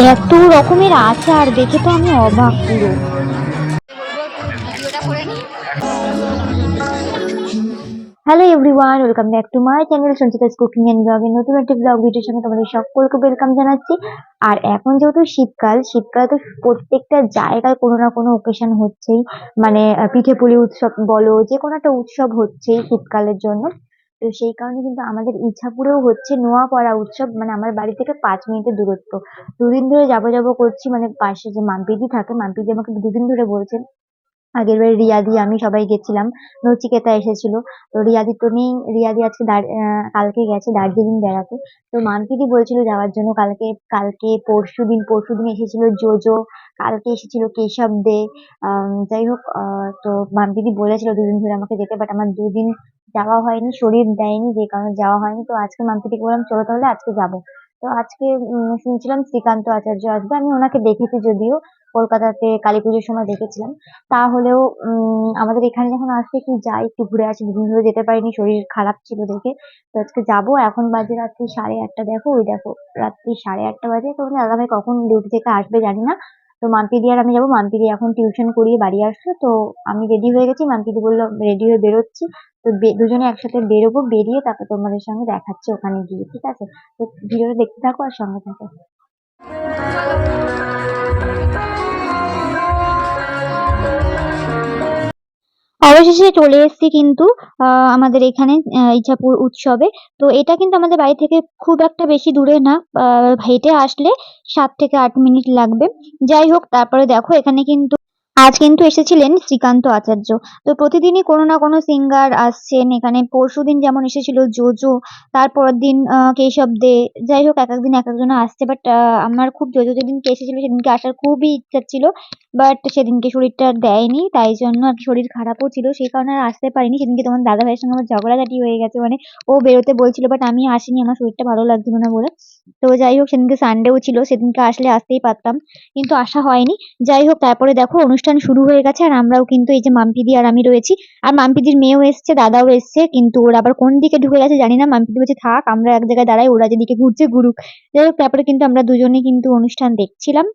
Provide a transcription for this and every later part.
এত রকমের আচার দেখে তো আমি অবাক পুরো। Hello everyone welcome back to my channel Sanchita's cooking and ব্লগের নতুন একটি ব্লগ ভিডিওর সঙ্গে তোমাদের সকলকে ওয়েলকাম জানাচ্ছি। আর এখন যেহেতু শীতকাল শীতকাল তো প্রত্যেকটা জায়গায় কোনো না কোনো ওকেশন হচ্ছেই। মানে আহ, পিঠে পুলি উৎসব বলো যে কোনো একটা উৎসব হচ্ছেই শীতকালের জন্য। তো সেই কারণে কিন্তু আমাদের ইচ্ছাপুরেও হচ্ছে নোয়াপাড়া উৎসব মানে আমার বাড়ি থেকে পাঁচ মিনিটের দূরত্ব। দুদিন ধরে যাব যাব করছি মানে পাশে যে মাম্পিদি থাকে মাম্পিদি আমাকে দুদিন ধরে বলছে। আগের বার রিয়াদি, আমি সবাই গেছিলাম, নচিকেতা এসেছিল। তো রিয়াদি তো নেই, রিয়াদি আজকে কালকে গেছে দার্জিলিং বেড়াতে। তো মানপিদি বলছিল যাওয়ার জন্য কালকে কালকে পরশু দিন পরশু দিন এসেছিল জোজো, কালকে এসেছিল কেশব দে যাই হোক তো মানপিদি বলেছিল দুদিন ধরে আমাকে যেতে বাট আমার দুদিন যাওয়া হয়নি, শরীর দেয়নি, যে কারণে যাওয়া হয়নি। তো আজকে মানপিদিকে বললাম, চলো তাহলে আজকে যাব। তো আজকে শুনছিলাম শ্রীকান্ত আচার্য আসবে। আমি ওনাকে দেখেছি যদিও, কলকাতাতে কালী পুজোর সময় দেখেছিলাম। তাহলেও আমাদের এখানে যখন আসছে একটু যাই, একটু ঘুরে আসি। দুদিন ধরে যেতে পারিনি, শরীর খারাপ ছিল দেখে। তো আজকে যাব। এখন বাজে রাত্রি সাড়ে আটটা, দেখো, ওই দেখো, রাত্রি সাড়ে আটটা বাজে। তো দাদা ভাই, কখন ডিউটি থেকে আসবে জানি না। তো মাম্পিদি আর আমি যাব। মাম্পিদি এখন টিউশন করিয়ে বাড়ি আসছে। তো আমি রেডি হয়ে গেছি। মাম্পিদি বলল রেডি হয়ে বেরোচ্ছি। তো দুজনে একসাথে বেরোবো, বেরিয়ে তারপর তোমাদের সঙ্গে দেখাচ্ছি ওখানে গিয়ে, ঠিক আছে? তো ভিডিওটা দেখতে থাকো আর সঙ্গে থাকো। অবশেষে চলে এসেছি কিন্তু আমাদের এখানে ইচ্ছাপুর উৎসবে। তো এটা কিন্তু আমাদের বাড়ি থেকে খুব একটা বেশি দূরে না হেঁটে আসলে সাত থেকে আট মিনিট লাগবে। যাই হোক, তারপরে দেখো, এখানে কিন্তু আজ কিন্তু এসেছিলেন শ্রীকান্ত আচার্য। তো প্রতিদিনই কোনো না কোনো সিঙ্গার আসছেন। এখানে পরশুদিন যেমন এসেছিল জোজো, তারপরের দিন কেশব দে। যাই হোক এক একদিন এক একজন আসছে বাট আমার খুব জোজো যেদিনকে এসেছিল, সেদিনকে আসার খুবই ইচ্ছা ছিল বাট সেদিনকে শরীরটা দেয়নি, তাই জন্য আর শরীর খারাপও ছিল। সেই কারণে আর আসতে পারিনি। সেদিনকে তোমার দাদা ভাইয়ের সঙ্গে আমার ঝগড়াঝাটি হয়ে গেছে মানে ও বেরোতে বলছিল বাট আমি আসিনি, আমার শরীরটা ভালো লাগছিল না বলে। তো যাই হোক, সেদিনকে সানডেও ছিল, সেদিনকে আসলে আসতেই পারতাম, কিন্তু আসা হয়নি। যাই হোক, তারপরে দেখো অনুষ্ঠান শুরু হয়ে গেছে আর আমরাও কিন্তু এই যে মাম্পিদি আর আমি রয়েছি। আর মাম্পিদির মেয়েও এসছে, দাদাও এসছে, কিন্তু ওরা আবার কোন দিকে ঢুকে গেছে জানি না। মাম্পিদি বলছে, থাক, আমরা এক জায়গায় দাঁড়াই, ওরা যেদিকে ঘুরছে ঘুরুক। যাই হোক, তারপরে কিন্তু আমরা দুজনে কিন্তু অনুষ্ঠান দেখছিলাম।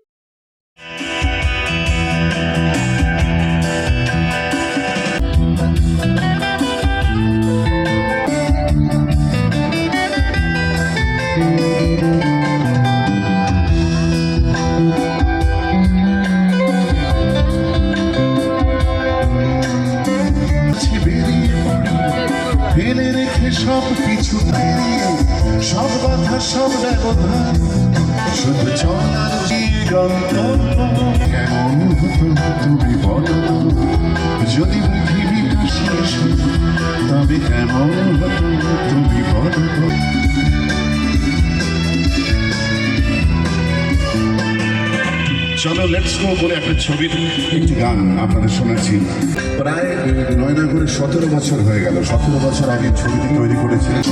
সব ফিরিয়ে সব কথা, সব ব্যবধান, শুধু চলার কেমন তুমি বলো? যদি পৃথিবীটা শেষ তবে কেমন হতো তুমি বলো? চলো লেটস গো করে একটা ছবি, একটি গান আপনাদের শোনাচ্ছি প্রায় নয় নয় করে সতেরো বছর হয়ে গেল। সতেরো বছর আগে ছবিটি তৈরি করেছিলেন।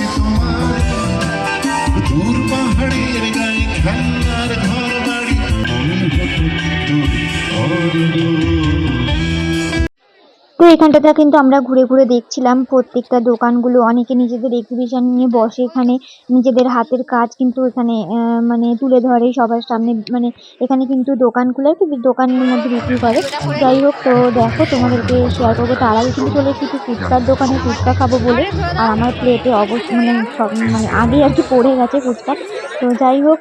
এখানটাতে কিন্তু আমরা ঘুরে ঘুরে দেখছিলাম প্রত্যেকটা দোকানগুলো। অনেকে নিজেদের এক্সিবিশন নিয়ে বসে এখানে নিজেদের হাতের কাজ কিন্তু এখানে আহ, মানে তুলে ধরে সবার সামনে। মানে এখানে কিন্তু দোকানগুলো দোকানের মধ্যে বিক্রি করে। যাই হোক তো দেখো তোমাদেরকে শেয়ার করব। তার আগে কিন্তু চলে এসেছি ফুচকার দোকানে। ফুচকা খাব বলে। আর আমার প্লেটে অবশ্যই মানে সব মানে আগেই আর কি পড়ে গেছে ফুচকা। তো যাই হোক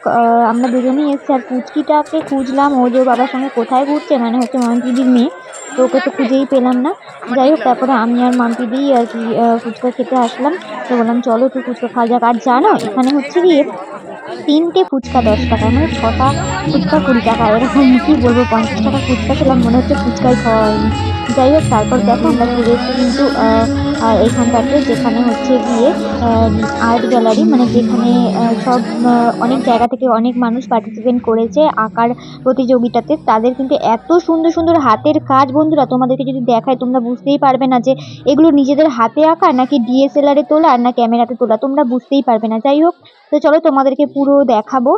আমরা দুজনেই এসেছি। আর পুচকিটাকে খুঁজলাম। ও যে বাবার সঙ্গে কোথায় ঘুরছে মানে হচ্ছে মামপিদির মেয়ে। তো ওকে তো খুঁজেই পেলাম না। যাই হোক তারপরে আমি আর মাম্পিদি আর কি ফুচকা খেতে আসলাম। তো বললাম চলো তুই ফুচকা খাওয়া যাক। আর জানো এখানে হচ্ছে গিয়ে তিনটে ফুচকা দশ টাকা মানে ছটা ফুচকা কুড়ি টাকা এরকম কি বলব পঞ্চাশ টাকা ফুচকা খেলাম মনে হচ্ছে ফুচকাই খাওয়া হয়নি। যাই হোক তারপর দেখো আমরা ফিরে এসেছি কিন্তু আহ, যেখানে হচ্ছে গিয়ে আর্ট গ্যালারি মানে যেখানে সব অনেক জায়গা থেকে অনেক মানুষ পার্টিসিপেট করেছে আঁকার প্রতিযোগিতাতে। তাদের কিন্তু এত সুন্দর সুন্দর হাতের কাজ বন্ধুরা তোমাদেরকে যদি দেখায় তোমরা বুঝতেই পারবে না যে এগুলো নিজেদের হাতে আঁকা নাকি ডিএসএলআর তোলা আর না ক্যামেরাতে তোলা তোমরা বুঝতেই পারবে না। যাই হোক তো চলো তোমাদেরকে পুরো দেখাবো।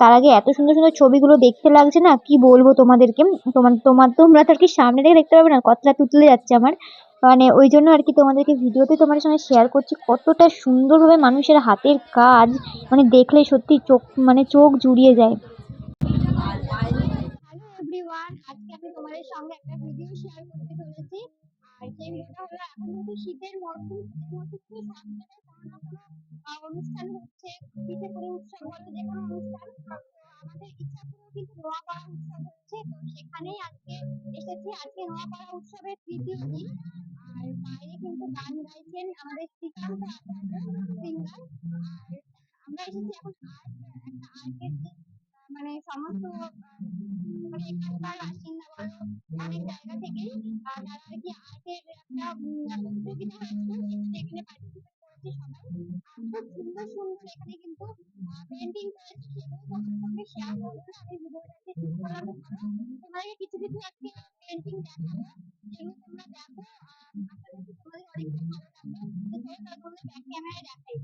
তার আগে এত সুন্দর সুন্দর ছবিগুলো দেখতে লাগছে না, কি বলব তোমাদেরকে? তোমার তোমার, তোমরা তো আর কি সামনে থেকে দেখতে পাবে না, কতটা তুতলে যাচ্ছে আমার। মানে ওই জন্য আর কি তোমাদেরকে ভিডিওতে তোমাদের সঙ্গে শেয়ার করছি কতটা সুন্দরভাবে মানুষের হাতের কাজ মানে দেখলে সত্যি চোখ মানে চোখ জুড়িয়ে যায়। শীতের শীতের অনুষ্ঠান হচ্ছে পিঠে পুলি উৎসব বলো যে কোনো অনুষ্ঠান, আমাদের ইচ্ছাপুরেও কিন্তু নোয়াপাড়া উৎসব হচ্ছে। তো সেখানেই আজকে এসেছি। আজকে নোয়াপাড়া উৎসবের তৃতীয় দিন। আর বাইরে কিন্তু গান গাইছেন আমাদের শ্রীকান্ত আচার্য, সিঙ্গার। আমরা এসেছি এখন আর্ট একটা আর্টের যে মানে সমস্ত মানে এখানকার বাসিন্দা বলো অনেক জায়গা থেকেই যারা আর কি আর্টের একটা প্রতিযোগিতা হয়েছিল, সেখানে পার্টিসিপেট খুব সুন্দর সুন্দর এখানে কিন্তু পেন্টিং করেছে তোমাদের শেয়ার করব আমি ভিডিওটাতে তোমাদের তোমাদেরকে কিছু কিছু আজকে পেন্টিং দেখো আশা তোমাদের তোমাদের ব্যাক ক্যামেরায় দেখাই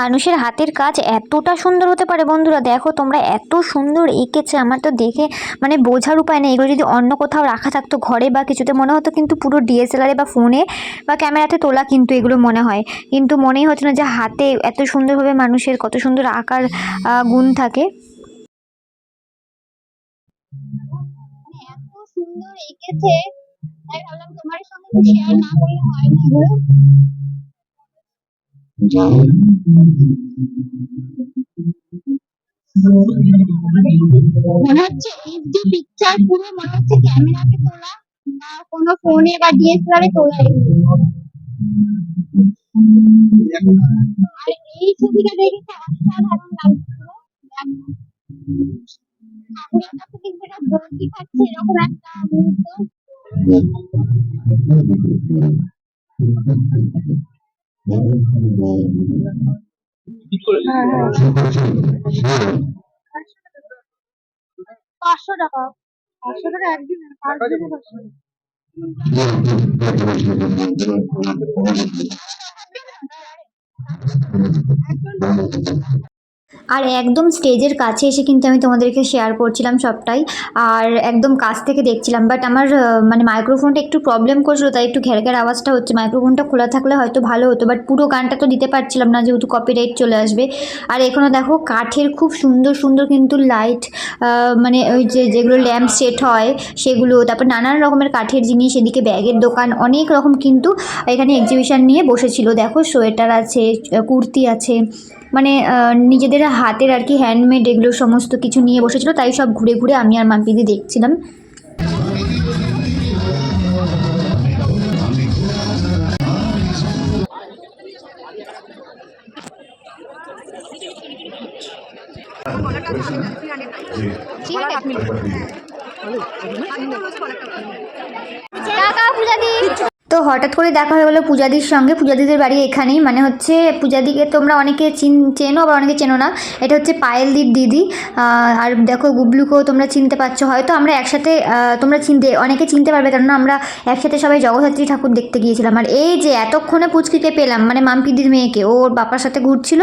মানুষের হাতের কাজ এতটা সুন্দর হতে পারে বন্ধুরা, দেখো তোমরা এত সুন্দর এঁকেছে, আমার তো দেখে মানে বোঝার উপায় নেই। এগুলো যদি অন্য কোথাও রাখা থাকতো ঘরে বা কিছুতে, মনে হতো কিন্তু পুরো ডিএসএলআরে বা ফোনে বা ক্যামেরাতে তোলা কিন্তু এগুলো মনে হয়। কিন্তু মনেই হচ্ছে না যে হাতে এত সুন্দরভাবে মানুষের কত সুন্দর আকার গুণ থাকে। মানে এত সুন্দর এঁকেছে, তাই ভাবলাম তোমার সঙ্গে শেয়ার না করলে হয় না এগুলো মনে হচ্ছে এইচডি পিকচার পুরো মনে হচ্ছে ক্যামেরাতে তোলা বা কোনো ফোনে বা ডিএসএলআর এ তোলা আর এই ছবিটা দেখে অসাধারণ লাগছিল ঠাকুরের কাছে কিন্তু এটা ভর্তি থাকছে এরকম একটা মুহূর্ত? পাঁচশো টাকা। পাঁচশো টাকা একদিন পাঁচশো আর একদম স্টেজের কাছে এসে কিন্তু আমি তোমাদেরকে শেয়ার করছিলাম সবটাই। আর একদম কাছ থেকে দেখছিলাম বাট আমার মানে মাইক্রোফোনটা একটু প্রবলেম করছিল তাই একটু ঘের ঘের আওয়াজটা হচ্ছে। মাইক্রোফোনটা খোলা থাকলে হয়তো ভালো হতো বাট পুরো গানটা তো দিতে পারছিলাম না যেহেতু কপিরাইট চলে আসবে। আর এখানে দেখো কাঠের খুব সুন্দর সুন্দর কিন্তু লাইট মানে ওই যে যেগুলো ল্যাম্প সেট হয় সেগুলো তারপর নানান রকমের কাঠের জিনিস এদিকে ব্যাগের দোকান অনেক রকম কিন্তু এখানে এক্সিবিশন নিয়ে বসেছিল। দেখো সোয়েটার আছে কুর্তি আছে মানে আহ, নিজেদের হাতের আর কি হ্যান্ডমেড এগুলো সমস্ত কিছু নিয়ে বসেছিল তাই সব ঘুরে ঘুরে আমি আর মাম্পিদি দেখছিলাম। হঠাৎ করে দেখা হয়ে গেলো পূজাদির সঙ্গে। পূজাদিদের বাড়ি এখানেই। মানে হচ্ছে পূজাদিকে তোমরা অনেকে চিন, চেনো আবার অনেকে চেনো না। এটা হচ্ছে পায়েলদির দিদি। আর দেখো গুবলুকেও তোমরা চিনতে পারছ হয়তো আমরা একসাথে তোমরা চিনতে, অনেকে চিনতে পারবে। কেননা আমরা একসাথে সবাই জগদ্ধাত্রী ঠাকুর দেখতে গিয়েছিলাম। আর এই যে এতক্ষণে পুচকিকে পেলাম মানে মাম্পিদির মেয়েকে ওর বাবার সাথে ঘুরছিল।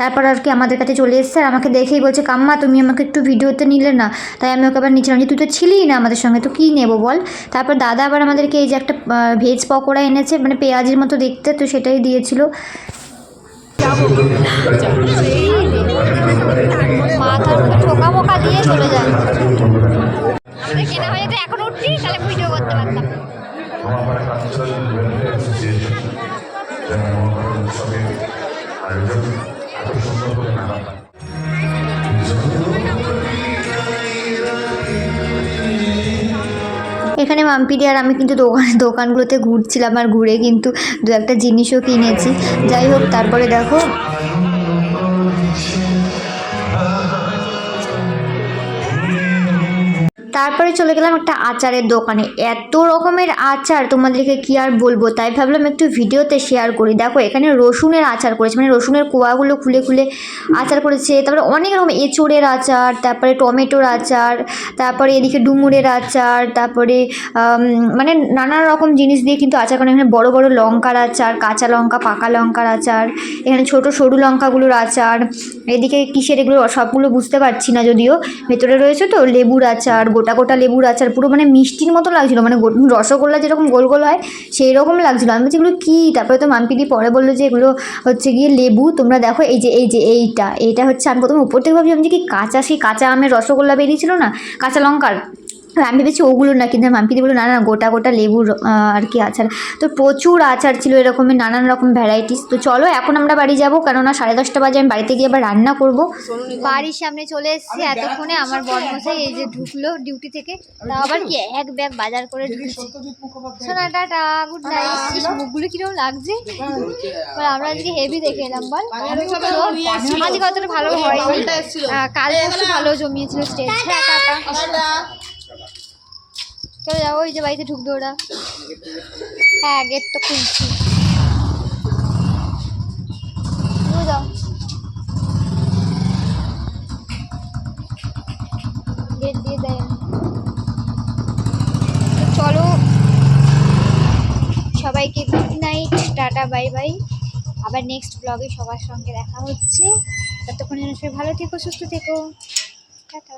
তারপর আর কি আমাদের কাছে চলে এসেছে আর আমাকে দেখেই বলছে, কাম্মা, তুমি আমাকে একটু ভিডিওতে নিলে না। তাই আমি ওকে আবার নিচ্ছিলাম যে তুই তো ছিলিই না আমাদের সঙ্গে, তো কী নেব বল? তারপর দাদা আবার আমাদেরকে এই যে একটা ভেজ পকোড়া এনেছে মানে পেঁয়াজের মতো দেখতে তো সেটাই দিয়েছিল। ঠোকা মোকা দিয়ে চলে যায়। আমাদের কেনা হয়ে যেত এখন উঠছি তাহলে ভিডিও করতে পারতাম আয়োজন এখানে মাম্পিডি আর আমি কিন্তু দোকান, দোকানগুলোতে ঘুরছিলাম আর ঘুরে কিন্তু দু একটা জিনিসও কিনেছি। যাই হোক, তারপরে দেখো তারপরে চলে গেলাম একটা আচারের দোকানে। এত রকমের আচার তোমাদেরকে কি আর বলব? তাই ভাবলাম একটু ভিডিওতে শেয়ার করি। দেখো, এখানে রসুনের আচার করেছে। মানে রসুনের কোয়াগুলো খুলে খুলে আচার করেছে। তারপরে অনেক রকম এঁচোড়ের আচার, তারপরে টমেটোর আচার, তারপরে এদিকে ডুমুরের আচার, তারপরে মানে নানা রকম জিনিস দিয়ে কিন্তু আচার করে এখানে বড় বড় লঙ্কার আচার, কাঁচা লঙ্কা, পাকা লঙ্কার আচার, এখানে ছোট সরু লঙ্কাগুলোর আচার, এদিকে কিসের এগুলো সবগুলো বুঝতে পারছি না যদিও। ভেতরে রয়েছে তো লেবুর আচার গোটা গোটা লেবুর আচার, পুরো মানে মিষ্টির মতো লাগছিল মানে রসগোল্লা যেরকম গোল গোল হয় সেই রকম লাগছিল। আমি বলছি, এগুলো কী? তারপরে তো মাম্পিদি পরে বলল যে, এগুলো হচ্ছে গিয়ে লেবু, তোমরা দেখো, এই যে এই যে, এইটা এইটা হচ্ছে আমি প্রথমে উপর থেকে ভাবছিলাম যে কি কাঁচা, সেই কাঁচা আমের রসগোল্লা বেরিয়েছিল না? কাঁচা লঙ্কার। আমি ভেবেছি ওগুলো না কিন্তু মাম্পিদি বলল না না গোটা গোটা লেবুর আর কি আচার। তো প্রচুর আচার ছিল এরকমের নানান রকম ভ্যারাইটিস তো চলো এখন আমরা বাড়ি যাব কেননা সাড়ে দশটা বাজে আমি বাড়িতে গিয়ে আবার রান্না করব। বাড়ির সামনে চলে এসেছি এতক্ষণে আমার বড়মশাই এই যে ঢুকলো ডিউটি থেকে। তাও আবার কি এক ব্যাগ বাজার করে ঢুকছে। শোনা টাটা গুড নাইট মুখগুলো কীরকম লাগছে। আমরা আজকে হেভি দেখে এলাম বল। আজকে অতটা ভালো হয়নি আহ, কাল ভালো জমিয়েছিল স্টেজ হ্যাঁ টাটা। চলে যাব ওই যে বাড়িতে ঢুকবে ওরা। হ্যাঁ গেট তো খুলছি। যাও। দিয়ে দেয়। চলো, সবাইকে good night tata bye bye আবার নেক্সট ব্লগে সবার সঙ্গে দেখা হচ্ছে। ততক্ষণ যেন সবাই ভালো থেকো, সুস্থ থেকো। টাটা।